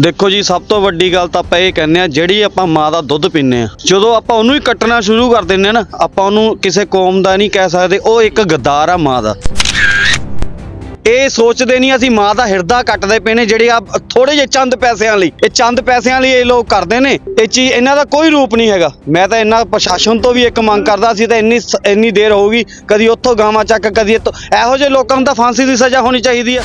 ਦੇਖੋ ਜੀ, ਸਭ ਤੋਂ ਵੱਡੀ ਗੱਲ ਤਾਂ ਆਪਾਂ ਇਹ ਕਹਿੰਦੇ ਆ ਜਿਹੜੀ ਆਪਾਂ ਮਾਂ ਦਾ ਦੁੱਧ ਪੀਂਦੇ ਆ ਜਦੋਂ ਆਪਾਂ ਉਹਨੂੰ ਹੀ ਕੱਟਣਾ ਸ਼ੁਰੂ ਕਰ ਦਿੰਦੇ ਆ ਨਾ, ਆਪਾਂ ਉਹਨੂੰ ਕਿਸੇ ਕੌਮ ਦਾ ਨਹੀਂ ਕਹਿ ਸਕਦੇ, ਉਹ ਇੱਕ ਗੱਦਾਰ ਆ ਮਾਂ ਦਾ। ਇਹ ਸੋਚਦੇ ਨਹੀਂ ਅਸੀਂ ਮਾਂ ਦਾ ਹਿਰਦਾ ਕੱਟਦੇ ਪਏ ਨੇ, ਜਿਹੜੇ ਆ ਥੋੜੇ ਜਿਹੇ ਚੰਦ ਪੈਸਿਆਂ ਲਈ, ਇਹ ਚੰਦ ਪੈਸਿਆਂ ਲਈ ਇਹ ਲੋਕ ਕਰਦੇ ਨੇ, ਇਹ ਚੀਜ਼ ਇਹਨਾਂ ਦਾ ਕੋਈ ਰੂਪ ਨਹੀਂ ਹੈਗਾ। ਮੈਂ ਤਾਂ ਇਹਨਾਂ ਪ੍ਰਸ਼ਾਸਨ ਤੋਂ ਵੀ ਇੱਕ ਮੰਗ ਕਰਦਾ ਸੀ ਤਾਂ ਇੰਨੀ ਇੰਨੀ ਦੇਰ ਹੋਊਗੀ, ਕਦੀ ਉੱਥੋਂ ਗਾਵਾਂ ਚੱਕ, ਕਦੀ ਇੱਥੋਂ, ਇਹੋ ਜਿਹੇ ਲੋਕਾਂ ਨੂੰ ਤਾਂ ਫਾਂਸੀ ਦੀ ਸਜ਼ਾ ਹੋਣੀ ਚਾਹੀਦੀ ਆ।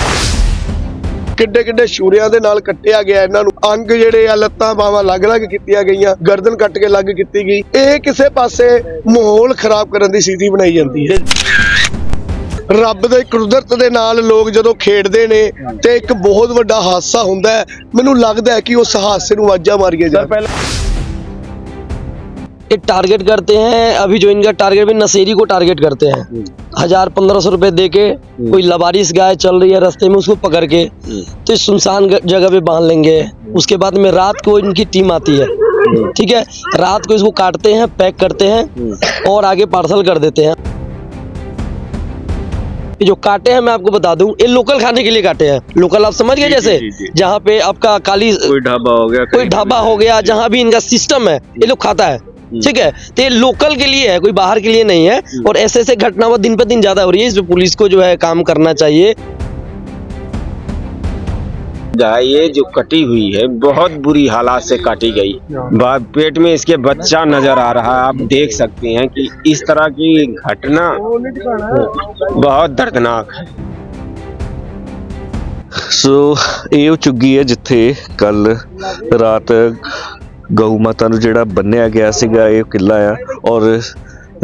ਕਿੱਡੇ ਕਿੱਡੇ ਸ਼ੂਰਿਆਂ ਦੇ ਨਾਲ ਕੱਟਿਆ ਗਿਆ ਇਹਨਾਂ ਨੂੰ। ਅੰਗ ਜਿਹੜੇ ਆ ਲੱਤਾਂ ਬਾਹਾਂ ਅਲੱਗ-ਅਲੱਗ ਕੀਤੀਆਂ ਗਈਆਂ ਗਰਦਨ ਕੱਟ ਕੇ ਅਲੱਗ ਕੀਤੀ ਗਈ। ਇਹ ਕਿਸੇ ਪਾਸੇ ਮਾਹੌਲ ਖਰਾਬ ਕਰਨ ਦੀ ਸਥਿਤੀ ਬਣਾਈ ਜਾਂਦੀ ਹੈ। ਰੱਬ ਦੇ ਕੁਦਰਤ ਦੇ ਨਾਲ ਲੋਕ ਜਦੋਂ ਖੇਡਦੇ ਨੇ ਤੇ ਇੱਕ ਬਹੁਤ ਵੱਡਾ ਹਾਦਸਾ ਹੁੰਦਾ ਹੈ। ਮੈਨੂੰ ਲੱਗਦਾ ਹੈ ਕਿ ਉਸ ਹਾਦਸੇ ਨੂੰ ਆਵਾਜ਼ਾਂ ਮਾਰੀਆਂ ਜਾਣ। एक टारगेट करते हैं। अभी जो इनका टारगेट भी नशेरी को टारगेट करते हैं। हज़ार पंद्रह सौ रुपए दे के कोई लबारिस गाय चल रही है रास्ते में उसको पकड़ के तो इस सुनसान जगह पे बाँध लेंगे। उसके बाद में रात को इनकी टीम आती है। ठीक है? रात को इसको काटते हैं पैक करते हैं और आगे पार्सल कर देते हैं। जो काटे हैं मैं आपको बता दूँ ये लोकल खाने के लिए काटे हैं। लोकल आप समझ गए जैसे? जहाँ पे आपका काली कोई ढाबा हो गया कोई ढाबा हो गया जहाँ भी इनका सिस्टम है ये लोग खाता है। ठीक है तो ये लोकल के लिए है कोई बाहर के लिए नहीं है और ऐसे ऐसे घटना वो दिन पे दिन ज्यादा हो रही है इस पे पुलिस को जो है काम करना चाहिए गाय ये जो कटी हुई है बहुत बुरी हालात से काटी गई बा- पेट में इसके बच्चा नजर आ रहा है आप देख सकते हैं कि इस तरह की घटना बहुत दर्दनाक है ਸੋ ਇਹ ਉਹ ਚੁੱਗੀ ਹੈ ਜਿੱਥੇ ਕੱਲ ਰਾਤ ਗਊ ਮਾਤਾ ਨੂੰ ਜਿਹੜਾ ਬੰਨਿਆ ਗਿਆ ਸੀਗਾ, ਇਹ ਕਿਲਾ ਆ। ਔਰ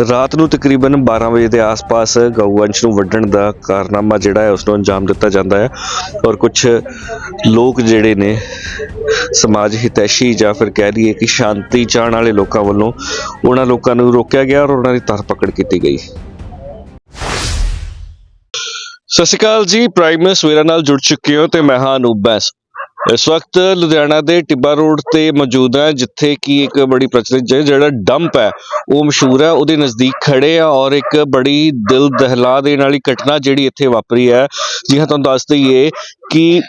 ਰਾਤ ਨੂੰ ਤਕਰੀਬਨ 12 ਵਜੇ ਦੇ ਆਸ-ਪਾਸ ਗਊਵੰਸ਼ ਨੂੰ ਵੱਢਣ ਦਾ ਕਾਰਨਾਮਾ ਜਿਹੜਾ ਹੈ ਉਸ ਨੂੰ ਅੰਜਾਮ ਦਿੱਤਾ ਜਾਂਦਾ ਹੈ। ਔਰ ਕੁਝ ਲੋਕ ਜਿਹੜੇ ਨੇ, ਸਮਾਜ ਹਿਤੈਸ਼ੀ ਜਾਂ ਫਿਰ ਕਹਿ ਲਈਏ ਕਿ ਸ਼ਾਂਤੀ ਚਾਹਣ ਵਾਲੇ ਲੋਕਾਂ ਵੱਲੋਂ ਉਹਨਾਂ ਲੋਕਾਂ ਨੂੰ ਰੋਕਿਆ ਗਿਆ ਔਰ ਉਹਨਾਂ ਦੀ ਧਰਪਕੜ ਕੀਤੀ ਗਈ। ਸਤਿ ਸ਼੍ਰੀ ਅਕਾਲ ਜੀ, ਪ੍ਰਾਈਮ ਸਵੇਰਾ ਨਾਲ ਜੁੜ ਚੁੱਕੇ ਹੋ ਤੇ ਮੈਂ ਹਾਂ ਅਨੂਪ ਬੈਂਸ। ਇਸ ਵਕਤ ਲੁਧਿਆਣਾ ਦੇ ਟਿੱਬਾ ਰੋਡ ਤੇ ਮੌਜੂਦ ਹੈ, ਜਿੱਥੇ ਕਿ ਇੱਕ ਬੜੀ ਪ੍ਰਚਲਿਤ ਜਿਹੜਾ ਡੰਪ ਹੈ, ਉਹ ਮਸ਼ਹੂਰ ਹੈ, ਉਹਦੇ ਨਜ਼ਦੀਕ ਖੜੇ ਆ ਔਰ ਇੱਕ ਬੜੀ ਦਿਲ ਦਹਿਲਾ ਦੇਣ ਵਾਲੀ ਘਟਨਾ ਜਿਹੜੀ ਇੱਥੇ ਵਾਪਰੀ ਹੈ। ਜੀ ਹਾਂ, ਤੁਹਾਨੂੰ ਦੱਸ ਦਈਏ ਕਿ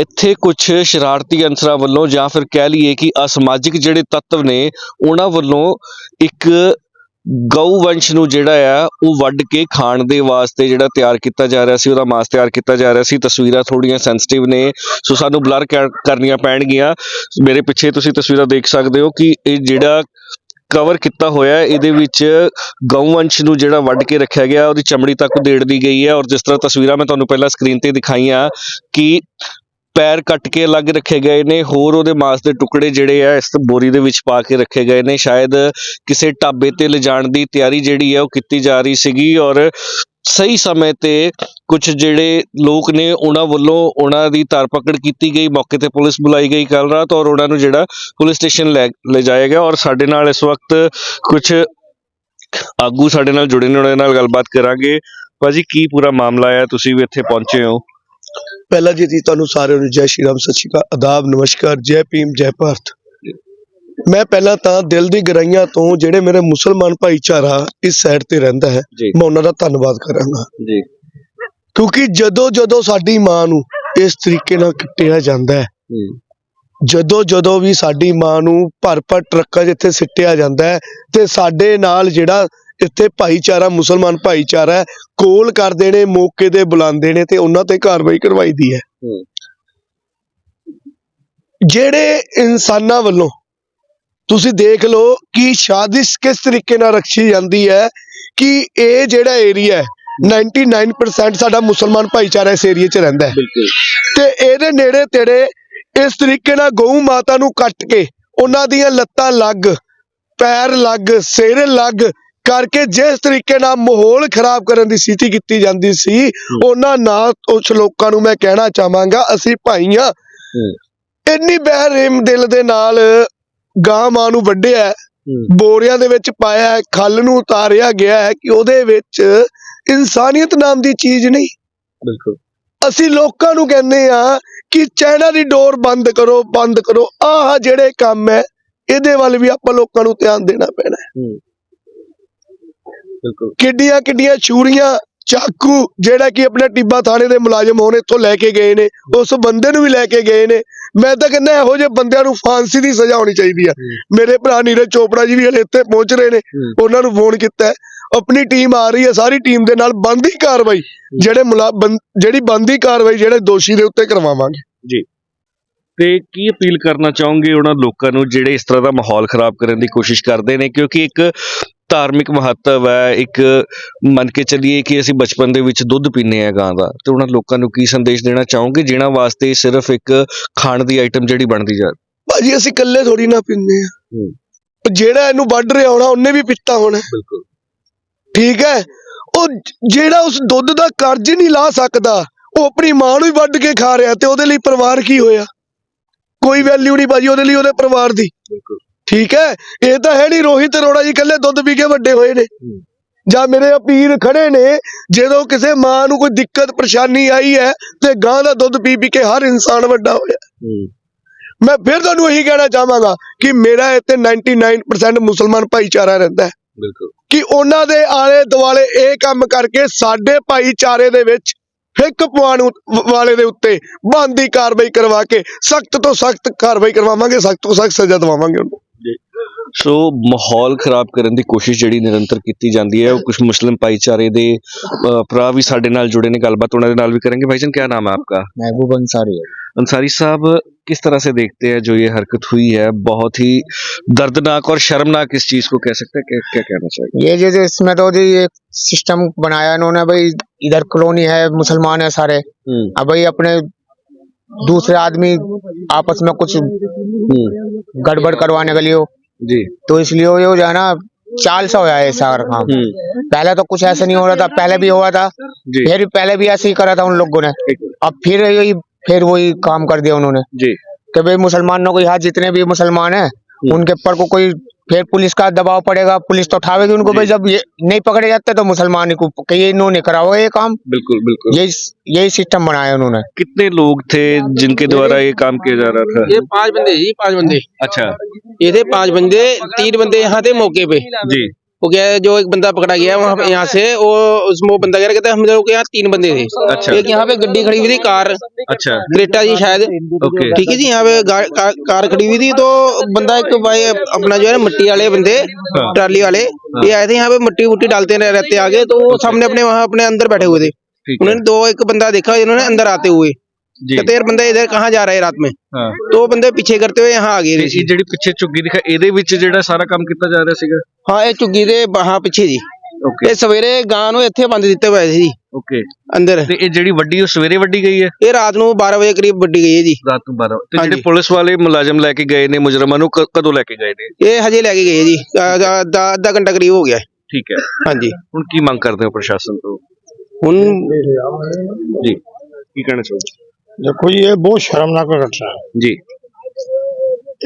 ਇੱਥੇ ਕੁਝ ਸ਼ਰਾਰਤੀ ਅਨਸਰਾਂ ਵੱਲੋਂ ਜਾਂ ਫਿਰ ਕਹਿ ਲਈਏ ਕਿ ਅਸਮਾਜਿਕ ਜਿਹੜੇ ਤੱਤਵ ਨੇ, ਉਹਨਾਂ ਵੱਲੋਂ ਇੱਕ ਗਊ ਵੰਸ਼ ਨੂੰ ਜਿਹੜਾ ਆ ਉਹ ਵੱਢ ਕੇ ਖਾਣ ਦੇ ਵਾਸਤੇ ਜਿਹੜਾ ਤਿਆਰ ਕੀਤਾ ਜਾ ਰਿਹਾ ਸੀ ਉਹਦਾ ਮਾਸ ਤਿਆਰ ਕੀਤਾ ਜਾ ਰਿਹਾ ਸੀ। ਤਸਵੀਰਾਂ ਥੋੜੀਆਂ ਸੈਂਸਿਟਿਵ ਨੇ ਸੋ ਸਾਨੂੰ ਬਲਰ ਕਰਨੀਆਂ ਪੈਣਗੀਆਂ। ਮੇਰੇ ਪਿੱਛੇ ਤੁਸੀਂ ਤਸਵੀਰਾਂ ਦੇਖ ਸਕਦੇ ਹੋ ਕਿ ਇਹ ਜਿਹੜਾ ਕਵਰ ਕੀਤਾ ਹੋਇਆ ਹੈ, ਇਹਦੇ ਵਿੱਚ ਗਊ ਵੰਸ਼ ਨੂੰ ਜਿਹੜਾ ਵੱਢ ਕੇ ਰੱਖਿਆ ਗਿਆ ਉਹਦੀ ਚਮੜੀ ਤੱਕ ਉਧੇੜਦੀ ਗਈ ਹੈ। ਔਰ ਜਿਸ ਤਰ੍ਹਾਂ ਤਸਵੀਰਾਂ ਮੈਂ ਤੁਹਾਨੂੰ ਪਹਿਲਾਂ ਸਕਰੀਨ ਤੇ ਦਿਖਾਈਆਂ ਕਿ ਪੈਰ ਕੱਟ ਕੇ ਅਲੱਗ ਰੱਖੇ ਗਏ ਨੇ, ਹੋਰ ਉਹਦੇ ਮਾਸ ਦੇ ਟੁਕੜੇ ਜਿਹੜੇ ਆ, ਇਸ ਬੋਰੀ ਦੇ ਵਿੱਚ ਪਾ ਕੇ ਰੱਖੇ ਗਏ ਨੇ। ਸ਼ਾਇਦ ਕਿਸੇ ਢਾਬੇ ਤੇ ਲਿਜਾਣ ਦੀ ਤਿਆਰੀ ਜਿਹੜੀ ਹੈ ਉਹ ਕੀਤੀ ਜਾ ਰਹੀ ਸੀਗੀ ਔਰ ਸਹੀ ਸਮੇਂ ਤੇ ਕੁਝ ਜਿਹੜੇ ਲੋਕ ਨੇ, ਉਹਨਾਂ ਵੱਲੋਂ ਉਹਨਾਂ ਦੀ ਧਰਪਕੜ ਕੀਤੀ ਗਈ। ਮੌਕੇ ਤੇ ਪੁਲਿਸ ਬੁਲਾਈ ਗਈ ਕੱਲ ਰਾਤ ਔਰ ਉਹਨਾਂ ਨੂੰ ਜਿਹੜਾ ਪੁਲਿਸ ਸਟੇਸ਼ਨ ਲੈ ਲੈ ਜਾਇਆ ਗਿਆ ਔਰ ਸਾਡੇ ਨਾਲ ਇਸ ਵਕਤ ਕੁਝ ਆਗੂ ਸਾਡੇ ਨਾਲ ਜੁੜੇ ਨੇ, ਉਹਨਾਂ ਨਾਲ ਗੱਲਬਾਤ ਕਰਾਂਗੇ। ਭਾਜੀ, ਕੀ ਪੂਰਾ ਮਾਮਲਾ ਹੈ ਤੁਸੀਂ ਵੀ ਇੱਥੇ ਪਹੁੰਚੇ ਹੋ। ਪਹਿਲਾਂ ਜੀ ਜੀ ਤੁਹਾਨੂੰ ਸਾਰਿਆਂ ਨੂੰ ਜੈ ਸ਼੍ਰੀ ਰਾਮ ਸਤਿ ਸ਼੍ਰੀ ਅਕਾਲ ਆਦਾਬ ਨਮਸਕਾਰ ਜੈ ਭੀਮ ਜੈ ਭਾਰਤ। ਮੈਂ ਪਹਿਲਾਂ ਤਾਂ ਦਿਲ ਦੀ ਗਹਿਰਾਈਆਂ ਤੋਂ ਜਿਹੜੇ ਮੇਰੇ ਮੁਸਲਮਾਨ ਭਾਈਚਾਰਾ ਇਸ ਸਾਈਡ ਤੇ ਰਹਿੰਦਾ ਹੈ ਜੀ। ਮੈਂ ਉਹਨਾਂ ਦਾ ਧੰਨਵਾਦ ਕਰਾਂਗਾ। ਜੀ। ਕਿਉਂਕਿ ਜਦੋਂ ਜਦੋਂ ਸਾਡੀ ਮਾਂ ਨੂੰ ਇਸ ਤਰੀਕੇ ਨਾਲ ਕੱਟਿਆ ਜਾਂਦਾ ਹੈ ਜਦੋਂ ਜਦੋਂ ਵੀ ਸਾਡੀ ਮਾਂ ਨੂੰ ਭਰ ਭਰ ਟਰੱਕਾਂ 'ਚ ਇੱਥੇ ਸਿੱਟਿਆ ਜਾਂਦਾ ਹੈ ਤੇ ਸਾਡੇ ਨਾਲ ਜਿਹੜਾ ਇੱਥੇ ਭਾਈਚਾਰਾ ਮੁਸਲਮਾਨ ਭਾਈਚਾਰਾ ਹੈ ਕੋਲ ਕਰਦੇ ਨੇ ਮੌਕੇ ਤੇ ਬੁਲਾਉਂਦੇ ਨੇ ਤੇ ਉਹਨਾਂ ਤੇ ਕਾਰਵਾਈ ਕਰਵਾਈਦੀ ਹੈ। ਹੂੰ। ਜਿਹੜੇ ਇਨਸਾਨਾਂ ਵੱਲੋਂ ਤੁਸੀਂ ਦੇਖ ਲਓ ਕਿ ਸਾਜ਼ਿਸ਼ ਕਿਸ ਤਰੀਕੇ ਨਾਲ ਰੱਖੀ ਜਾਂਦੀ ਹੈ ਕਿ ਇਹ ਜਿਹੜਾ ਏਰੀਆ ਹੈ 99% ਸਾਡਾ ਮੁਸਲਮਾਨ ਭਾਈਚਾਰਾ ਇਸ ਏਰੀਆ 'ਚ ਰਹਿੰਦਾ ਹੈ। ਤੇ ਇਹਦੇ ਨੇੜੇ ਤੇੜੇ ਇਸ ਤਰੀਕੇ ਨਾਲ ਗਊ ਮਾਤਾ ਨੂੰ ਕੱਟ ਕੇ ਉਹਨਾਂ ਦੀਆਂ ਲੱਤਾਂ ਲੱਗ ਪੈਰ ਲੱਗ ਸਿਰ ਲੱਗ ਕਰਕੇ ਜਿਸ ਤਰੀਕੇ ਨਾਲ ਮਾਹੌਲ ਖਰਾਬ ਕਰਨ ਦੀ ਸਥਿਤੀ ਕੀਤੀ ਜਾਂਦੀ ਸੀ ਉਹਨਾਂ ਨਾਲ ਉਸ ਲੋਕਾਂ ਨੂੰ ਮੈਂ ਕਹਿਣਾ ਚਾਹਾਂਗਾ ਅਸੀਂ ਭਾਈਆਂ ਇੰਨੀ ਬਹਿਰਮ ਦਿਲ ਦੇ ਨਾਲ ਗਾਂ ਮਾਂ ਨੂੰ ਵੱਢਿਆ ਬੋਰੀਆਂ ਦੇ ਵਿੱਚ ਪਾਇਆ ਖੱਲ ਨੂੰ ਉਤਾਰਿਆ ਗਿਆ ਹੈ ਕਿ ਉਹਦੇ ਵਿੱਚ ਇਨਸਾਨੀਅਤ ਨਾਮ ਦੀ ਚੀਜ਼ ਨਹੀਂ। ਬਿਲਕੁਲ। ਅਸੀਂ ਲੋਕਾਂ ਨੂੰ ਕਹਿੰਦੇ ਆ ਕਿ ਚਾਈਨਾ ਦੀ ਡੋਰ ਬੰਦ ਕਰੋ ਬੰਦ ਕਰੋ। ਆਹ ਜਿਹੜੇ ਕੰਮ ਹੈ ਇਹਦੇ ਵੱਲ ਵੀ ਆਪਾਂ ਲੋਕਾਂ ਨੂੰ ਧਿਆਨ ਦੇਣਾ ਪੈਣਾ ਹੈ। ਕਿੱਡੀਆਂ ਕਿੱਡੀਆਂ ਚੂੜੀਆਂ ਚਾਕੂ ਜਿਹੜਾ ਕਿ ਆਪਣੇ ਟਿੱਬਾ ਥਾਣੇ ਦੇ ਮੁਲਾਜ਼ਮ ਹੋਣ ਇੱਥੋਂ ਲੈ ਕੇ ਗਏ ਨੇ ਉਸ ਬੰਦੇ ਨੂੰ ਵੀ ਲੈ ਕੇ ਗਏ ਨੇ। ਮੈਂ ਤਾਂ ਕਹਿੰਦਾ ਇਹੋ ਜਿਹੇ ਬੰਦਿਆਂ ਨੂੰ ਫਾਂਸੀ ਦੀ ਸਜ਼ਾ ਹੋਣੀ ਚਾਹੀਦੀ ਆ। ਮੇਰੇ ਭਰਾ ਨੀਰਜ ਚੋਪੜਾ ਜੀ ਵੀ ਹਲੇ ਇੱਥੇ ਪਹੁੰਚ ਰਹੇ ਨੇ ਉਹਨਾਂ ਨੂੰ ਫੋਨ ਕੀਤਾ। ਆਪਣੀ ਟੀਮ ਆ ਰਹੀ ਹੈ ਸਾਰੀ ਟੀਮ ਦੇ ਨਾਲ ਬੰਦੀ ਕਾਰਵਾਈ ਜਿਹੜੇ ਜਿਹੜੀ ਬੰਦੀ ਕਾਰਵਾਈ ਜਿਹੜੇ ਦੋਸ਼ੀ ਦੇ ਉੱਤੇ ਕਰਵਾਵਾਂਗੇ। ਤੇ ਕੀ ਅਪੀਲ ਕਰਨਾ ਚਾਹੋਗੇ ਉਹਨਾਂ ਲੋਕਾਂ ਨੂੰ ਜਿਹੜੇ ਇਸ ਤਰ੍ਹਾਂ ਦਾ ਮਾਹੌਲ ਖਰਾਬ ਕਰਨ ਦੀ ਕੋਸ਼ਿਸ਼ ਕਰਦੇ ਨੇ? ਕਿਉਂਕਿ ਇੱਕ ਧਾਰਮਿਕ ਮਹੱਤਵ ਹੈ ਇੱਕ ਮੰਨ ਕੇ ਚੱਲੀਏ ਕਿ ਅਸੀਂ ਬਚਪਨ ਦੇ ਵਿੱਚ ਦੁੱਧ ਪੀਂਦੇ ਆ ਗਾਂ ਦਾ ਤੇ ਉਹਨਾਂ ਲੋਕਾਂ ਨੂੰ ਕੀ ਸੰਦੇਸ਼ ਦੇਣਾ ਚਾਹੋਗੇ ਜਿਨ੍ਹਾਂ ਵਾਸਤੇ ਸਿਰਫ ਇੱਕ ਖਾਣ ਦੀ ਆਈਟਮ ਜਿਹੜੀ ਬਣਦੀ ਜਾ ਭਾਜੀ ਅਸੀਂ ਇਕੱਲੇ ਥੋੜੀ ਨਾ ਪੀਂਦੇ ਆ। ਜਿਹੜਾ ਇਹਨੂੰ ਵੱਢ ਰਿਹਾ ਹੋਣਾ ਉਹਨੇ ਵੀ ਪੀਤਾ ਹੋਣਾ। ਬਿਲਕੁਲ। ਠੀਕ ਹੈ? ਉਹ ਜਿਹੜਾ ਉਸ ਦੁੱਧ ਦਾ ਕਰਜ਼ ਨਹੀਂ ਲਾ ਸਕਦਾ ਉਹ ਆਪਣੀ ਮਾਂ ਨੂੰ ਹੀ ਵੱਢ ਕੇ ਖਾ ਰਿਹਾ ਤੇ ਉਹਦੇ ਲਈ ਪਰਿਵਾਰ ਕੀ ਹੋਇਆ? ਕੋਈ ਵੈਲਿਊ ਨਹੀਂ ਭਾਜੀ ਉਹਦੇ ਲਈ ਉਹਦੇ ਪਰਿਵਾਰ ਦੀ। ਬਿਲਕੁਲ। ਠੀਕ ਹੈ? ਇਹ ਤਾਂ ਹੈ ਨਹੀਂ ਰੋਹਿਤ ਅਰੋੜਾ ਜੀ ਇਕੱਲੇ ਦੁੱਧ ਪੀ ਕੇ ਵੱਡੇ ਹੋਏ ਨੇ। ਜਾਂ ਮੇਰੇ ਅਪੀਰ ਖੜੇ ਨੇ ਜਦੋਂ ਕਿਸੇ ਮਾਂ ਨੂੰ ਕੋਈ ਦਿੱਕਤ ਪਰੇਸ਼ਾਨੀ ਆਈ ਹੈ ਤੇ ਗਾਂ ਦਾ ਦੁੱਧ ਪੀ ਪੀ ਕੇ ਹਰ ਇਨਸਾਨ ਵੱਡਾ ਹੋਇਆ। ਮੈਂ ਫਿਰ ਤੁਹਾਨੂੰ ਇਹੀ ਕਹਿਣਾ ਚਾਹਾਂਗਾ ਕਿ ਮੇਰਾ ਇੱਥੇ 99% ਮੁਸਲਮਾਨ ਭਾਈਚਾਰਾ ਰਹਿੰਦਾ ਹੈ। ਬਿਲਕੁਲ। ਕਿ ਉਹਨਾਂ ਦੇ ਆਲੇ ਦੁਆਲੇ ਇਹ ਕੰਮ ਕਰਕੇ ਸਾਡੇ ਭਾਈਚਾਰੇ ਦੇ ਵਿੱਚ ਫਿੱਕ ਪਵਾਉਣ ਉ- ਵਾਲੇ ਦੇ ਉੱਤੇ ਬੰਦੀ ਕਾਰਵਾਈ ਕਰਵਾ ਕੇ ਸਖਤ ਤੋਂ ਸਖਤ ਕਾਰਵਾਈ ਕਰਵਾਵਾਂਗੇ ਸਖਤ ਤੋਂ ਸਖਤ ਸਜ਼ਾ ਦਵਾਵਾਂਗੇ ਉਹਨੂੰ। ਸੋ ਮਾਹੌਲ ਖਰਾਬ ਕਰਨ ਦੀ ਕੋਸ਼ਿਸ਼ ਜਿਹੜੀ ਨਿਰੰਤਰ ਕੀਤੀ ਜਾਂਦੀ ਹੈ ਉਹ ਕੁਝ ਮੁਸਲਿਮ ਭਾਈਚਾਰੇ ਦੇ ਅ, ਭਰਾ ਵੀ ਸਾਡੇ ਨਾਲ ਜੁੜੇ ਨੇ ਗੱਲਬਾਤ ਉਹਨਾਂ ਦੇ ਨਾਲ ਵੀ करेंगे भाईजान क्या नाम है आपका महबूब अंसारी है अंसारी साहब किस तरह से देखते हैं जो ये हरकत हुई है बहुत ही दर्दनाक और शर्मनाक इस चीज को कह सकते हैं क्या, क्या कहना चाहिए ये जो जो इसमें तो जी एक सिस्टम बनाया इन्होंने भाई इधर कॉलोनी है मुसलमान है सारे अब भाई अपने दूसरे आदमी आपस में कुछ गड़बड़ करवाने के लिए। जी। तो इसलिए वो जो है ना चाल सा हो है ऐसा काम। पहले तो कुछ ऐसा नहीं हो रहा था पहले भी हुआ था फिर पहले भी ऐसे ही करा था उन लोगों ने। अब फिर यही फिर वही काम कर दिया उन्होंने। जी। कि भाई मुसलमानों को यहाँ जितने भी मुसलमान हैं उनके ऊपर को कोई फिर पुलिस का दबाव पड़ेगा पुलिस तो उठावेगी उनको भाई जब ये नहीं पकड़े जाते तो मुसलमान ही को कि ये इन्होंने करा हुआ है ये काम बिल्कुल बिल्कुल यही यही सिस्टम बनाया उन्होंने कितने लोग थे जिनके द्वारा ये काम किया जा रहा था ये पांच बंदे जी पांच बंदे अच्छा ये थे पांच बंदे तीन बंदे यहाँ थे मौके पे जी वो क्या है, जो एक बंदा पकड़ा गया वहाँ यहाँ से वो उसमें वो बंदा कह रहा कहता है, हम लोग के यहाँ तीन बंदे थे। अच्छा। एक यहाँ पे गड्डी खड़ी हुई थी कार। अच्छा। क्रेटा जी शायद। ओके। ठीक है जी यहाँ पे गा- का, कार खड़ी हुई थी तो बंदा एक भाई अपना जो है ना मिट्टी वाले बंदे ट्राली वाले ये आए थे यहाँ पे मिट्टी वुट्टी डालते रहते आगे तो वो सामने अपने वहाँ अपने अंदर बैठे हुए थे। उन्होंने दो एक बंदा देखा जिन्होंने अंदर आते हुए। कहते यार बंदा इधर कहाँ जा रहा है रात में हाँ तो वो बंदे पीछे करते हुए यहाँ आ गए ਤੇ थे ਇਹ ਜਿਹੜੀ ਪਿੱਛੇ ਝੁੱਗੀ ਦਿਖਾ ਇਹਦੇ ਵਿੱਚ ਜਿਹੜਾ ਸਾਰਾ ਕੰਮ ਕੀਤਾ ਜਾ ਰਿਹਾ ਸੀਗਾ ਹਾਂ ਇਹ ਝੁੱਗੀ ਦੇ ਬਾਹਾਂ ਪਿੱਛੇ ਜੀ ਓਕੇ ਇਹ ਸਵੇਰੇ ਗਾਂ ਨੂੰ ਇੱਥੇ ਬੰਦ ਦਿੱਤੇ ਹੋਏ ਸੀ ਓਕੇ ਅੰਦਰ ਤੇ ਇਹ ਜਿਹੜੀ ਵੱਡੀ ਉਹ ਸਵੇਰੇ ਵੱਡੀ ਗਈ ਹੈ ਇਹ ਰਾਤ ਨੂੰ 12 ਵਜੇ ਕਰੀਬ ਵੱਡੀ ਗਈ ਹੈ ਜੀ ਰਾਤ ਨੂੰ 12 ਤੇ ਜਿਹੜੇ ਹਾਂਜੀ। ਪੁਲਿਸ ਵਾਲੇ ਮੁਲਾਜ਼ਮ ਲੈ ਕੇ ਗਏ ਨੇ ਮੁਜਰਮਾਂ ਨੂੰ ਕ- ਕਦੋਂ ਲੈ ਕੇ ਗਏ ਨੇ ਇਹ ਹਜੇ ਲੈ ਕੇ ਗਏ ਜੀ ਅ- ਅ- ਅੱਧਾ ਅੱਧਾ ਘੰਟਾ ਕਰੀਬ ਹੋ ਗਿਆ ਹੈ। ਠੀਕ ਹੈ ਹਾਂਜੀ ਹੁਣ ਕੀ ਮੰਗ ਕਰਦੇ ਹੋ ਪ੍ਰਸ਼ਾਸਨ ਤੋਂ ਹੁਣ ਜੀ ਕੀ ਕਹਿਣਾ ਚਾਹੋਗੇ ਦੇਖੋ ਜੀ ਇਹ ਬਹੁਤ ਸ਼ਰਮਨਾਕ ਘਟਨਾ ਹੈ। ਜੀ।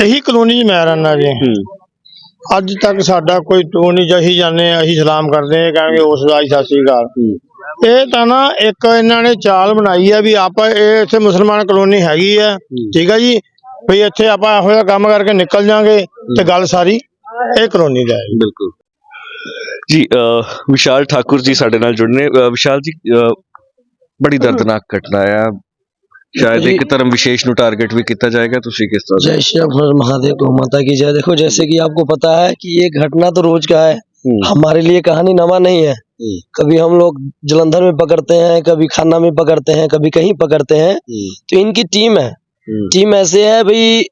ਇਹੀ ਕਲੋਨੀ 'ਚ ਮੈਂ ਰਹਿਣਾ ਜੀ ਅੱਜ ਤੱਕ ਸਾਡਾ ਕੋਈ ਟੂ ਨਹੀਂ ਜਹੀ ਜਾਂਦੇ ਹਾਂ, ਅਸੀਂ ਸਲਾਮ ਕਰਦੇ ਹਾਂ ਕਹਿੰਗੇ ਉਸ ਦਾ ਹੀ ਸਤਿ ਸ੍ਰੀ ਅਕਾਲ। ਇਹ ਤਾਂ ਨਾ ਇੱਕ ਇਹਨਾਂ ਨੇ ਚਾਲ ਬਣਾਈ ਹੈ ਵੀ ਆਪਾਂ ਇਹ ਇੱਥੇ ਮੁਸਲਮਾਨ ਕਲੋਨੀ ਹੈਗੀ ਹੈ ਠੀਕ ਹੈ ਜੀ? ਵੀ ਇੱਥੇ ਆਪਾਂ ਇਹੋ ਜਿਹਾ ਕੰਮ ਕਰਕੇ ਨਿਕਲ ਜਾਾਂਗੇ ਤੇ ਗੱਲ ਸਾਰੀ ਇਹ ਕਲੋਨੀ ਦਾ ਹੈ। ਬਿਲਕੁਲ। ਜੀ ਵਿਸ਼ਾਲ ਠਾਕੁਰ ਜੀ ਸਾਡੇ ਨਾਲ ਜੁੜਨੇ ਵਿਸ਼ਾਲ ਜੀ ਬੜੀ ਦਰਦਨਾਕ ਘਟਨਾ ਆ शायद एक तरह विशेष नु टारगेट भी किया जाएगा तो उसी किस तरह जय श्री महादेव गौ माता की जय। देखो जैसे कि आपको पता है कि ये घटना तो रोज का है। हम्म। हमारे लिए कहानी नवा नहीं है। हम्म। कभी हम लोग जलंधर में पकड़ते हैं कभी खाना में पकड़ते हैं कभी कहीं पकड़ते हैं हम्म। तो इनकी टीम है। टीम ऐसे है भाई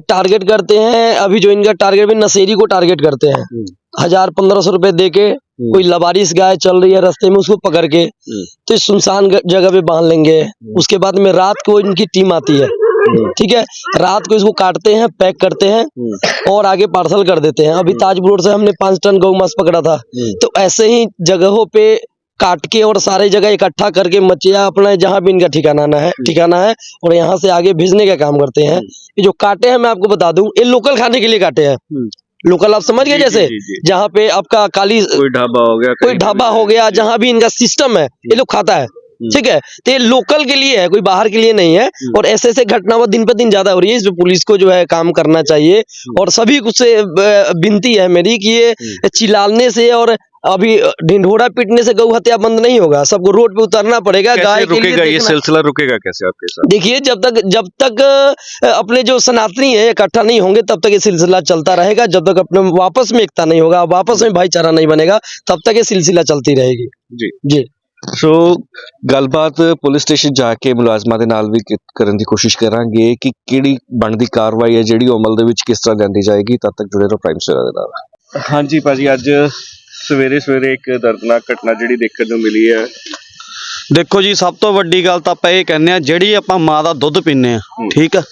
टारगेट करते हैं अभी जो इनका टारगेट भी नशेरी को टारगेट करते हैं। हज़ार पंद्रह सौ रुपए दे के कोई लबारिश गाय चल रही है रास्ते में उसको पकड़ के तो इस सुनसान जगह पे बाँध लेंगे। उसके बाद में रात को इनकी टीम आती है। ठीक है? रात को इसको काटते हैं पैक करते हैं और आगे पार्सल कर देते हैं। अभी ताजपुर से हमने पाँच टन गौ मांस पकड़ा था। तो ऐसे ही जगहों पे काट के और सारे जगह इकट्ठा करके मचिया अपना जहाँ भी इनका ठिकाना है ठिकाना है और यहाँ से आगे भेजने का काम करते हैं। ये जो काटे हैं मैं आपको बता दूँ ये लोकल खाने के लिए काटे हैं। लोकल आप समझ गए जैसे। जहाँ पे आपका काली कोई ढाबा हो गया कोई ढाबा हो गया जहाँ भी इनका सिस्टम है ये लोग खाता है। ठीक है? तो ये लोकल के लिए है कोई बाहर के लिए नहीं है और ऐसे ऐसे घटना वो दिन पे दिन ज़्यादा हो रही है इस पे पुलिस को जो है काम करना चाहिए। और सभी कुछ से विनती है मेरी कि ये चिल्लाने से और अभी ढिंढोरा पीटने से गौ हत्या बंद नहीं होगा सबको रोड पे उतरना पड़ेगा कैसे गाय के लिए रुकेगा ये देखना- सिलसिला रुकेगा कैसे आपके साथ देखिए जब तक जब तक अ, अपने जो सनातनी है इकट्ठा नहीं होंगे तब तक ये सिलसिला चलता रहेगा जब तक अपने वापस में एकता नहीं होगा वापस में भाईचारा नहीं बनेगा तब तक ये सिलसिला चलती रहेगी जी जी ਸੋ ਗੱਲਬਾਤ ਪੁਲਿਸ ਸਟੇਸ਼ਨ ਜਾ ਕੇ ਮੁਲਾਜ਼ਮਾਂ ਦੇ ਨਾਲ ਵੀ ਕੀ- ਕਰਨ ਦੀ ਕੋਸ਼ਿਸ਼ ਕਰਾਂਗੇ ਕਿ ਕਿਹੜੀ ਬਣਦੀ ਕਾਰਵਾਈ ਹੈ ਜਿਹੜੀ ਉਹ ਅਮਲ ਦੇ ਵਿੱਚ ਕਿਸ ਤਰ੍ਹਾਂ ਲਿਆਂਦੀ ਜਾਏਗੀ ਤਦ ਤੱਕ ਜੁੜੇ ਰਹੋ ਪ੍ਰਾਈਮ ਸਵੇਰਾ ਦੇ ਨਾਲ ਹਾਂਜੀ ਭਾਜੀ ਅੱਜ ਸਵੇਰੇ ਸਵੇਰੇ ਇੱਕ ਦਰਦਨਾਕ ਘਟਨਾ ਜਿਹੜੀ ਦੇਖਣ ਨੂੰ ਮਿਲੀ ਹੈ। ਦੇਖੋ ਜੀ ਸਭ ਤੋਂ ਵੱਡੀ ਗੱਲ ਤਾਂ ਆਪਾਂ ਇਹ ਕਹਿੰਦੇ ਆ ਜਿਹੜੀ ਆਪਾਂ ਮਾਂ ਦਾ ਦੁੱਧ ਪੀਂਦੇ ਆ ਠੀਕ ਆ?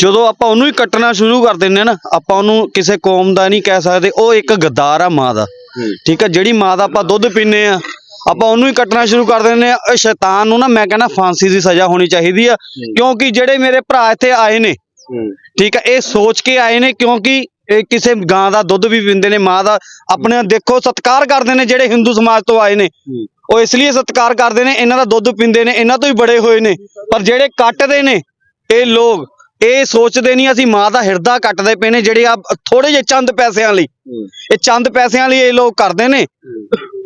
ਜਦੋਂ ਆਪਾਂ ਉਹਨੂੰ ਹੀ ਕੱਟਣਾ ਸ਼ੁਰੂ ਕਰ ਦਿੰਦੇ ਆ ਨਾ ਆਪਾਂ ਉਹਨੂੰ ਕਿਸੇ ਕੌਮ ਦਾ ਨਹੀਂ ਕਹਿ ਸਕਦੇ ਉਹ ਇੱਕ ਗਦਾਰ ਆ ਮਾਂ ਦਾ। ਠੀਕ ਆ? ਜਿਹੜੀ ਮਾਂ ਦਾ ਆਪਾਂ ਦੁੱਧ ਪੀਂਦੇ ਆ ਆਪਾਂ ਉਹਨੂੰ ਹੀ ਕੱਟਣਾ ਸ਼ੁਰੂ ਕਰ ਦਿੰਦੇ ਆ ਇਹ ਸ਼ੈਤਾਨ ਨੂੰ ਨਾ ਮੈਂ ਕਹਿੰਦਾ ਫਾਂਸੀ ਦੀ ਸਜ਼ਾ ਹੋਣੀ ਚਾਹੀਦੀ ਆ ਕਿਉਂਕਿ ਜਿਹੜੇ ਮੇਰੇ ਭਰਾ ਇੱਥੇ ਆਏ ਨੇ ਠੀਕ ਆ? ਇਹ ਸੋਚ ਕੇ ਆਏ ਨੇ ਕਿਉਂਕਿ ਇਹ ਕਿਸੇ ਗਾਂ ਦਾ ਦੁੱਧ ਵੀ ਪੀਂਦੇ ਨੇ ਮਾਂ ਦਾ ਆਪਣੇ ਦੇਖੋ ਸਤਿਕਾਰ ਕਰਦੇ ਨੇ ਜਿਹੜੇ ਹਿੰਦੂ ਸਮਾਜ ਤੋਂ ਆਏ ਨੇ। ਉਹ ਇਸ ਲਈ ਸਤਿਕਾਰ ਕਰਦੇ ਨੇ ਇਹਨਾਂ ਦਾ ਦੁੱਧ ਪੀਂਦੇ ਨੇ ਇਹਨਾਂ ਤੋਂ ਹੀ ਬੜੇ ਹੋਏ ਨੇ। ਪਰ ਜਿਹੜੇ ਕੱਟਦੇ ਨੇ ਇਹ ਲੋਕ ਇਹ ਸੋਚਦੇ ਨਹੀਂ ਅਸੀਂ ਮਾਂ ਦਾ ਹਿਰਦਾ ਕੱਟਦੇ ਪਏ ਨੇ ਜਿਹੜੇ ਆ ਥੋੜੇ ਜਿਹੇ ਚੰਦ ਪੈਸਿਆਂ ਲਈ। ਇਹ ਚੰਦ ਪੈਸਿਆਂ ਲਈ ਇਹ ਲੋਕ ਕਰਦੇ ਨੇ।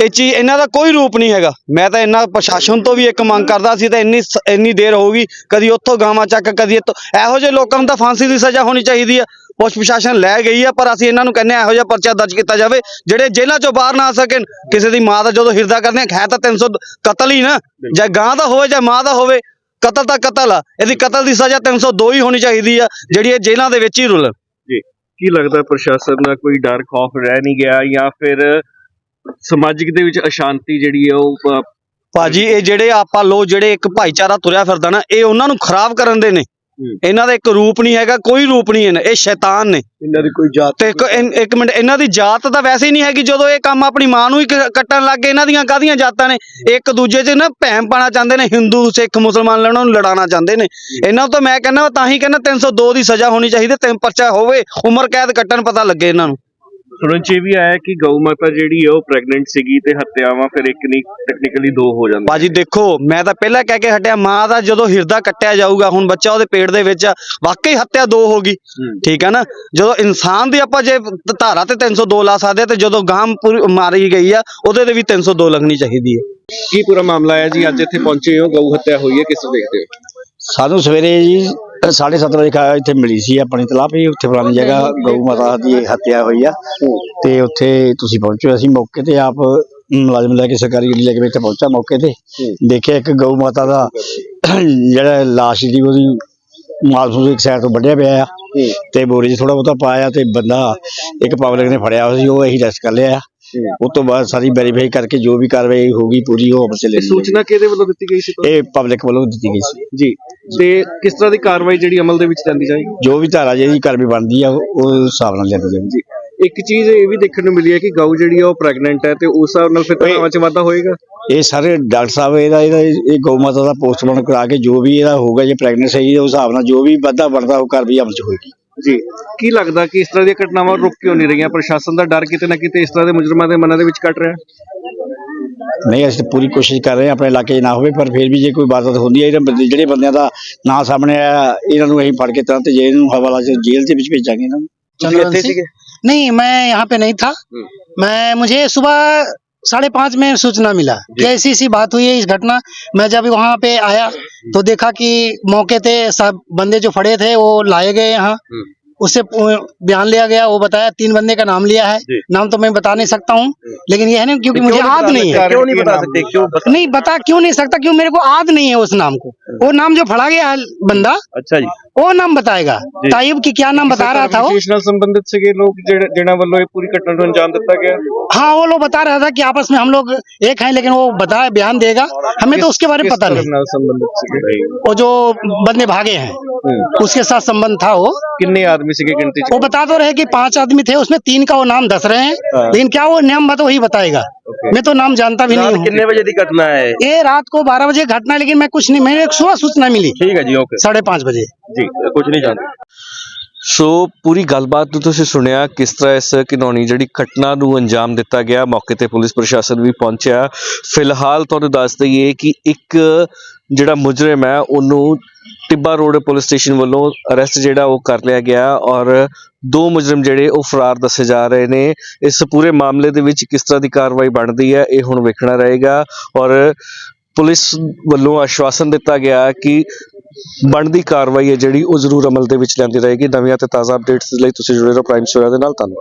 ਇਹ ਚੀਜ਼ ਇਹਨਾਂ ਦਾ ਕੋਈ ਰੂਪ ਨਹੀਂ ਹੈਗਾ। ਮੈਂ ਤਾਂ ਇਹਨਾਂ ਪ੍ਰਸ਼ਾਸਨ ਤੋਂ ਵੀ ਇੱਕ ਮੰਗ ਕਰਦਾ ਸੀ ਤਾਂ ਇੰਨੀ ਇੰਨੀ ਦੇਰ ਹੋਊਗੀ ਕਦੀ ਉੱਥੋਂ ਗਾਵਾਂ ਚੱਕ ਕਦੀ ਇੱਥੋਂ। ਇਹੋ ਜਿਹੇ ਲੋਕਾਂ ਨੂੰ ਤਾਂ ਫਾਂਸੀ ਦੀ ਸਜ਼ਾ ਹੋਣੀ ਚਾਹੀਦੀ ਆ। ਪੁਲਿਸ ਪ੍ਰਸ਼ਾਸਨ ਲੈ ਗਈ ਆ ਪਰ ਅਸੀਂ ਇਹਨਾਂ ਨੂੰ ਕਹਿੰਦੇ ਆ ਇਹੋ ਜਿਹਾ ਪਰਚਾ ਦਰਜ ਕੀਤਾ ਜਾਵੇ ਜਿਹੜੇ ਜੇਲ੍ਹਾਂ ਚੋਂ ਬਾਹਰ ਨਾ ਆ ਸਕਣ। ਕਿਸੇ ਦੀ ਮਾਂ ਦਾ ਜਦੋਂ ਹਿਰਦਾ ਕਰਦੇ ਆ ਹੈ ਤਾਂ 300 ਕਤਲ ਹੀ ਨਾ। ਜਾਂ ਗਾਂ ਦਾ ਹੋਵੇ ਜਾਂ ਮਾਂ ਦਾ ਹੋਵੇ ਕਤਲ ਤਾਂ ਕਤਲ ਆ। ਇਹਦੀ ਕਤਲ ਦੀ ਸਜ਼ਾ 302 ਹੀ ਹੋਣੀ ਚਾਹੀਦੀ ਆ ਜਿਹੜੀ ਇਹ ਜੇਲ੍ਹਾਂ ਦੇ ਵਿੱਚ ਹੀ ਰੁਲਣ ਕੀ ਲੱਗਦਾ ਪ੍ਰਸ਼ਾਸਨ ਦਾ ਕੋਈ ਡਰ ਖੌਫ ਰਹਿ ਨਹੀਂ ਗਿਆ ਜਾਂ ਫਿਰ ਸਮਾਜਿਕ ਦੇ ਵਿੱਚ ਅਸ਼ਾਂਤੀ ਜਿਹੜੀ ਹੈ ਉਹ ਭਾਜੀ ਇਹ ਜਿਹੜੇ ਆਪਾਂ ਲੋ ਜਿਹੜੇ ਇੱਕ ਭਾਈਚਾਰਾ ਤੁਰਿਆ ਫਿਰਦਾ ਨਾ ਇਹ ਉਹਨਾਂ ਨੂੰ ਖਰਾਬ ਕਰਨ ਦੇ ਨੇ। ਇਹਨਾਂ ਦਾ ਇੱਕ ਰੂਪ ਨਹੀਂ ਹੈਗਾ ਕੋਈ ਰੂਪ ਨਹੀਂ ਇਹਨਾਂ ਇਹ ਸ਼ੈਤਾਨ ਨੇ। ਇਹਨਾਂ ਦੀ ਕੋਈ ਜਾਤ ਤੇ ਇੱਕ ਇਨ- ਇੱਕ ਮਿੰਟ ਇਹਨਾਂ ਦੀ ਜਾਤ ਤਾਂ ਵੈਸੇ ਹੀ ਨਹੀਂ ਹੈਗੀ ਜਦੋਂ ਇਹ ਕੰਮ ਆਪਣੀ ਮਾਂ ਨੂੰ ਹੀ ਕ- ਕੱਟਣ ਲੱਗ ਗਏ ਇਹਨਾਂ ਦੀਆਂ ਕਾਹਦੀਆਂ ਜਾਤਾਂ ਨੇ? ਇੱਕ ਦੂਜੇ 'ਚ ਨਾ ਭੈਣ ਪਾਣਾ ਚਾਹੁੰਦੇ ਨੇ ਹਿੰਦੂ ਸਿੱਖ ਮੁਸਲਮਾਨ ਲੈਣਾ ਨੂੰ ਲੜਾਉਣਾ ਚਾਹੁੰਦੇ ਨੇ। ਇਹਨਾਂ ਤਾਂ ਮੈਂ ਕਹਿੰਦਾ ਤਾਂ ਹੀ ਕਹਿੰਦਾ 302 ਦੀ ਸਜ਼ਾ ਹੋਣੀ ਚਾਹੀਦੀ ਤਿੰਨ ਪਰਚਾ ਹੋਵੇ ਉਮਰ ਕੈਦ ਕੱਟਣ ਪਤਾ ਲੱਗੇ ਇਹਨਾਂ ਨੂੰ। ਸੁਣਨ ਚ ਇਹ ਵੀ ਆਇਆ ਕਿ ਗਊ ਮਾਤਾ ਜਿਹੜੀ ਹੈ ਉਹ ਪ੍ਰੈਗਨੈਂਟ ਸੀਗੀ ਤੇ ਹੱਤਿਆਵਾਂ ਫਿਰ ਇੱਕ ਨਹੀਂ ਟੈਕਨੀਕਲੀ ਦੋ ਹੋ ਜਾਂਦੀਆਂ। ਬਾਜੀ ਦੇਖੋ ਮੈਂ ਤਾਂ ਪਹਿਲਾਂ ਕਹਿ ਕੇ ਹਟਿਆ ਮਾਂ ਦਾ ਜਦੋਂ ਹਿਰਦਾ ਕੱਟਿਆ ਜਾਊਗਾ ਹੁਣ ਬੱਚਾ ਉਹਦੇ ਪੇਟ ਦੇ ਵਿੱਚ ਆ, ਵਾਕਈ ਹੱਤਿਆ ਦੋ ਹੋ ਗਈ। ਠੀਕ ਹੈ ਨਾ? ਜਦੋਂ ਇਨਸਾਨ ਦੀ ਆਪਾਂ ਜੇ ਧ- ਧਾਰਾ ਤੇ 302 ਲਾ ਸਕਦੇ ਆ ਤੇ ਜਦੋਂ ਗਾਂ ਪੂਰੀ ਮਾਰੀ ਗਈ ਆ ਉਹਦੇ ਤੇ ਵੀ 302 ਲੱਗਣੀ ਚਾਹੀਦੀ ਹੈ ਕੀ ਪੂਰਾ ਮਾਮਲਾ ਹੈ ਜੀ? ਅੱਜ ਇੱਥੇ ਪਹੁੰਚੇ ਹੋ ਗਊ ਹੱਤਿਆ ਹੋਈ ਹੈ ਕਿਸ ਦੇਖਦੇ ਹੋ? ਸਾਨੂੰ ਸਵੇਰੇ ਜੀ 7:30 ਵਜੇ ਖਾ ਇੱਥੇ ਮਿਲੀ ਸੀ ਆਪਣੀ ਤਲਾਹ ਵੀ ਉੱਥੇ ਫਲਾਣੀ ਜਗ੍ਹਾ ਗਊ ਮਾਤਾ ਦੀ ਹੱਤਿਆ ਹੋਈ ਆ। ਤੇ ਉੱਥੇ ਤੁਸੀਂ ਪਹੁੰਚੋ ਅਸੀਂ ਮੌਕੇ ਤੇ ਆਪ ਮੁਲਾਜ਼ਮ ਲੈ ਕੇ ਸਰਕਾਰੀ ਗੱਡੀ ਲੈ ਕੇ ਇੱਥੇ ਪਹੁੰਚਾ ਮੌਕੇ ਤੇ। ਦੇਖਿਆ ਇੱਕ ਗਊ ਮਾਤਾ ਦਾ ਜਿਹੜਾ ਲਾਸ਼ ਸੀ ਉਹਦੀ ਮਾਲਸੂ ਇੱਕ ਸਾਈਡ ਤੋਂ ਵੱਢਿਆ ਪਿਆ ਆ। ਤੇ ਬੋਰੀ 'ਚ ਥੋੜਾ ਬਹੁਤਾ ਪਾਇਆ ਤੇ ਬੰਦਾ ਇੱਕ ਪਬਲਿਕ ਨੇ ਫੜਿਆ ਹੋਇਆ ਸੀ ਉਹ ਅਸੀਂ ਰੈਸਟ ਕਰ ਲਿਆ ਉਸ ਤੋਂ ਬਾਅਦ ਸਾਰੀ ਵੈਰੀਫਾਈ ਕਰਕੇ ਜੋ ਵੀ ਕਾਰਵਾਈ ਹੋਗੀ ਪੂਰੀ ਉਹ ਚ ਲੈ ਸੂਚਨਾ ਕਿਹਦੇ ਵੱਲੋਂ ਦਿੱਤੀ ਗਈ ਸੀ? ਇਹ ਪਬਲਿਕ ਵੱਲੋਂ ਦਿੱਤੀ ਗਈ ਸੀ। ਜੀ। ਤੇ ਕਿਸ ਤਰ੍ਹਾਂ ਦੀ ਕਾਰਵਾਈ ਜਿਹੜੀ ਅਮਲ ਦੇ ਵਿੱਚ ਜਾਂਦੀ ਜਾਏਗੀ? ਜੋ ਵੀ ਧਾਰਾ ਜਿਹੜੀ ਕਾਰਵਾਈ ਬਣਦੀ ਆ ਉਹ ਉਹ ਹਿਸਾਬ ਨਾਲ ਲਿਆਂਦੀ ਜਾਊਗੀ। ਇੱਕ ਚੀਜ਼ ਇਹ ਵੀ ਦੇਖਣ ਨੂੰ ਮਿਲੀ ਹੈ ਕਿ ਗਊ ਜਿਹੜੀ ਹੈ ਉਹ ਪ੍ਰੈਗਨੈਂਟ ਹੈ ਤੇ ਉਸ ਹਿਸਾਬ ਨਾਲ ਫਿਰ ਤਣਾਵਾਂ ਚ ਵਾਧਾ ਹੋਏਗਾ? ਇਹ ਸਾਰੇ ਡਾਕਟਰ ਸਾਹਿਬ ਇਹਦਾ ਇਹਦਾ ਇਹ ਗਊ ਮਾਤਾ ਦਾ ਪੋਸਟਮਾਰਟਮ ਕਰਾ ਕੇ ਜੋ ਵੀ ਇਹਦਾ ਹੋਊਗਾ ਜੇ ਪ੍ਰੈਗਨੈਂਟ ਹੈ ਉਸ ਹਿਸਾਬ ਨਾਲ ਜੋ ਵੀ ਵਾਧਾ ਬਣਦਾ ਉਹ ਕਾਰਵਾਈ ਅਮਲ ਚ ਹੋਏਗੀ। ਜੀ ਕੀ ਲੱਗਦਾ ਕਿ ਇਸ ਤਰ੍ਹਾਂ ਦੀਆਂ ਘਟਨਾਵਾਂ ਰੁਕ ਕਿਉਂ ਨਹੀਂ ਰਹੀਆਂ ਪ੍ਰਸ਼ਾਸਨ ਦਾ ਡਰ ਕਿਤੇ ਨਾ ਕਿਤੇ ਇਸ ਤਰ੍ਹਾਂ ਦੇ ਮੁਜਰਮਾਂ ਦੇ ਮਨਾਂ ਦੇ ਵਿੱਚ ਕੱਟ ਰਿਹਾ ਨਹੀਂ ਅਸੀਂ ਤਾਂ ਪੂਰੀ ਕੋਸ਼ਿਸ਼ ਕਰ ਰਹੇ ਹਾਂ ਆਪਣੇ ਇਲਾਕੇ 'ਚ ਨਾ ਹੋਵੇ ਪਰ ਫਿਰ ਵੀ ਜੇ ਕੋਈ ਵਾਰਦਾਤ ਹੁੰਦੀ ਹੈ ਇਹਨਾਂ ਬੰਦੇ ਜਿਹੜੇ ਬੰਦਿਆਂ ਦਾ ਨਾਂ ਸਾਹਮਣੇ ਆਇਆ ਇਹਨਾਂ ਨੂੰ ਅਸੀਂ ਫੜ ਕੇ ਤੁਰੰਤ ਜੇ ਇਹਨੂੰ ਹਵਾਲਾ ਚ ਜੇਲ੍ਹ ਦੇ ਵਿੱਚ ਭੇਜਾਂਗੇ ਇਹਨਾਂ ਨੂੰ चंद्रवंशी नहीं मैं यहाँ पे नहीं था मैं मुझे सुबह साढ़े पाँच में सूचना मिला कि ऐसी ऐसी बात हुई है इस घटना मैं जब वहाँ पे आया तो देखा कि मौके थे सब बंदे जो फड़े थे वो लाए गए यहाँ उससे बयान लिया गया वो बताया तीन बंदे का नाम लिया है। नाम तो मैं बता नहीं सकता हूँ लेकिन यह है ना क्योंकि मुझे याद नहीं है। क्यों नहीं बता सकते? क्यों नहीं बता क्यों नहीं सकता? क्यों मेरे को याद नहीं है उस नाम को। वो नाम जो फड़ा गया है बंदा अच्छा जी। वो नाम बताएगा। ताइब की क्या नाम बता रहा था संबंधित से लोग पूरी घटना को अंजाम देता गया? हाँ वो लोग बता रहा था कि आपस में हम लोग एक हैं लेकिन वो बताए बयान देगा। हमें तो उसके बारे में पता नहीं। संबंधित वो जो बंदे भागे हैं उसके साथ संबंध था वो। कितने आदमी ਸੀਗੇ ਗਿਣਤੀ ਚ वो बता तो रहे कि पांच आदमी थे उसमें तीन का वो नाम दस रहे हैं लेकिन क्या वो नाम बता वही बताएगा मैं तो नाम जानता भी नहीं हूँ ਕਿੰਨੇ ਵਜੇ ਦੀ ਘਟਨਾ ਹੈ ये रात को बारह बजे घटना लेकिन मैं कुछ नहीं मैंने एक सुबह सूचना मिली ਠੀਕ ਹੈ ਜੀ ਓਕੇ साढ़े पाँच बजे ਜੀ ਕੁਝ ਨਹੀਂ ਜਾਣਦੇ ਸੋ ਪੂਰੀ ਗੱਲਬਾਤ ਨੂੰ ਤੁਸੀਂ ਸੁਣਿਆ ਕਿਸ ਤਰ੍ਹਾਂ ਇਸ ਘਿਨੌਣੀ ਜਿਹੜੀ ਘਟਨਾ ਨੂੰ ਅੰਜਾਮ ਦਿੱਤਾ ਗਿਆ ਮੌਕੇ ਤੇ ਪੁਲਿਸ ਪ੍ਰਸ਼ਾਸਨ ਵੀ ਪਹੁੰਚਿਆ ਫਿਲਹਾਲ ਤੁਹਾਨੂੰ ਦੱਸ ਦਈਏ ਕਿ ਇੱਕ ਜਿਹੜਾ ਮੁਜਰਮ ਹੈ, ਉਹਨੂੰ ਟਿੱਬਾ ਰੋਡ ਪੁਲਿਸ ਸਟੇਸ਼ਨ ਵੱਲੋਂ ਅਰੈਸਟ ਜਿਹੜਾ ਉਹ ਕਰ ਲਿਆ ਗਿਆ ਔਰ ਦੋ ਮੁਜਰਮ ਜਿਹੜੇ ਉਹ ਫਰਾਰ ਦੱਸੇ ਜਾ ਰਹੇ ਨੇ। ਇਸ ਪੂਰੇ ਮਾਮਲੇ ਦੇ ਵਿੱਚ ਕਿਸ ਤਰ੍ਹਾਂ ਦੀ ਕਾਰਵਾਈ ਬਣਦੀ ਹੈ, ਇਹ ਹੁਣ ਵੇਖਣਾ ਰਹੇਗਾ ਔਰ ਪੁਲਿਸ ਵੱਲੋਂ ਆਸ਼ਵਾਸਨ ਦਿੱਤਾ ਗਿਆ ਕਿ ਬਣਦੀ ਕਾਰਵਾਈ ਹੈ ਜਿਹੜੀ ਉਹ ਜ਼ਰੂਰ ਅਮਲ ਦੇ ਵਿੱਚ ਲਿਆਂਦੀ ਰਹੇਗੀ ਨਵੀਆਂ ਤੇ ਤਾਜ਼ਾ ਅਪਡੇਟਸ ਲਈ ਤੁਸੀਂ ਜੁੜੇ ਰਹੋ ਪ੍ਰਾਈਮ ਸਵੇਰਾ ਦੇ ਨਾਲ। ਧੰਨਵਾਦ।